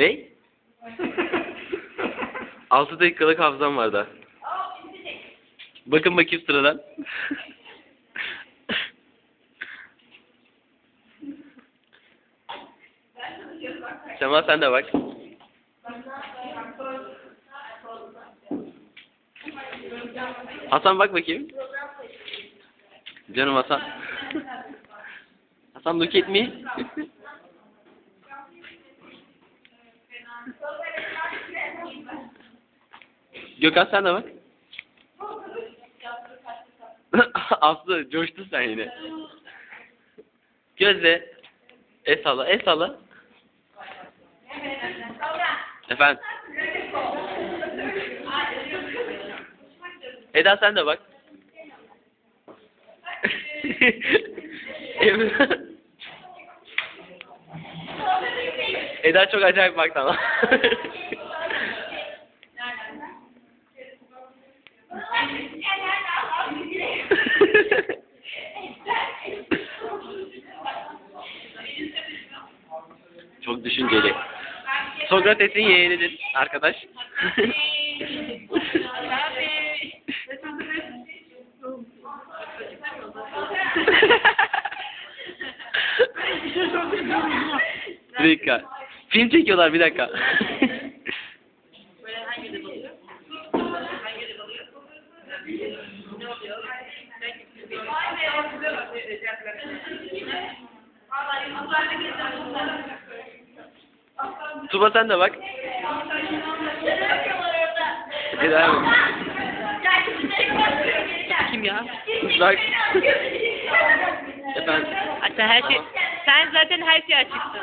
Ne? 6 dakikalık hafızam var daha. Bakın bakayım sıradan. Sema sen de bak. Hasan bak bakayım. Canım Hasan. Hasan look at me. Gökhan sen de bak. Aslı coştu sen yine. Gözle. El salla, el salla. Efendim. Eda sen de bak. Eda çok acayip baktı çok düşünceli. Sokrates'in yeğenidir arkadaş. bir dakika. Film çekiyorlar bir dakika. Tuba sen de bak. Eda abi. Kim ya? Bak. Efendim. Sen her şey, sen zaten her şeye açıksın.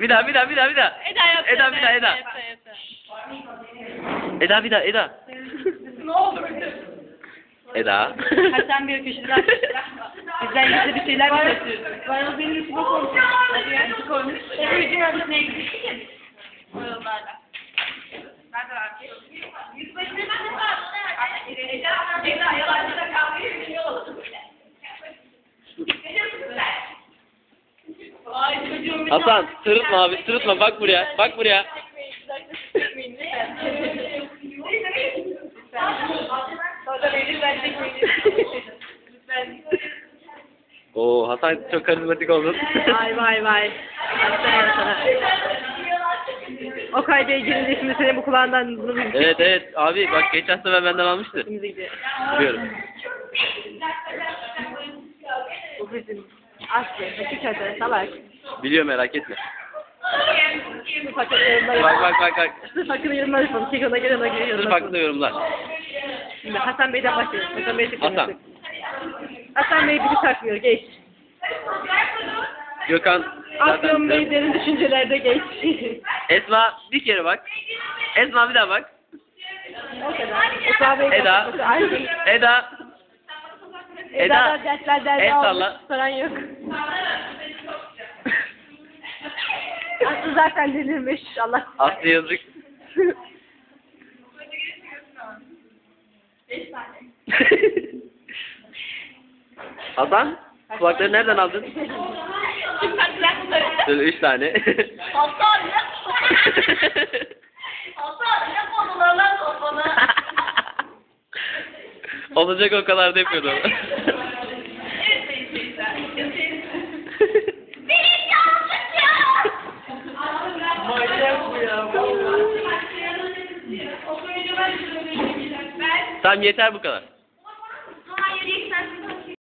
Bir daha bir daha bir daha bir daha. Eda yap. Eda bir daha Eda. Eda, Eda. Eda bir daha Eda. Ne olur. Eda. Hasan bir köşeden Bizden gizli bir şeyler mi kaçırıyorsun? Ben o benim üstüme koymuşum. Hadi ya. Evet, bizim üstüne gittik. O yollarla. Ben de var. Eda yalancıda kavgayı bir yol oldu böyle. Ay çocuğum Hasan sırıtma abi sırıtma bak buraya bak buraya. Oo Hasan çok karizmatik oldun. Vay vay vay. Aferin sana. O kayda ilgili şimdi senin bu kulağından bunu bir evet evet abi bak geçen sefer benden almıştı. Şimdi gidiyor. Biliyorum. Bu bizim Aslı, hakikaten salak. Biliyor merak etme. Hakkında yorumlar Bak bak bak bak. Sırf hakkında yorumlar yapalım. Çek ona göre ona göre Sırf yorumlar hakkında yorumlar. Şimdi Hasan Bey'den başlıyoruz. Hasan Bey'i Hasan. Hasan. Hasan Bey biri takmıyor. Geç. Gökhan Afyon Bey derin düşüncelerde geç. Esma bir kere bak. Esma bir daha bak. o kadar. Esma Bey Eda. kapatması. Aynı. Eda. Eda. Eda'da dersler El derdi salla. almış. Soran yok. Aslı zaten delirmiş. Allah. Aslı yazık. Hasan kulakları nereden aldın? Şöyle üç tane. Hasan ne? Hasan ne konularla kafana? Olacak o kadar da yapıyordu. Benim tamam yeter bu kadar.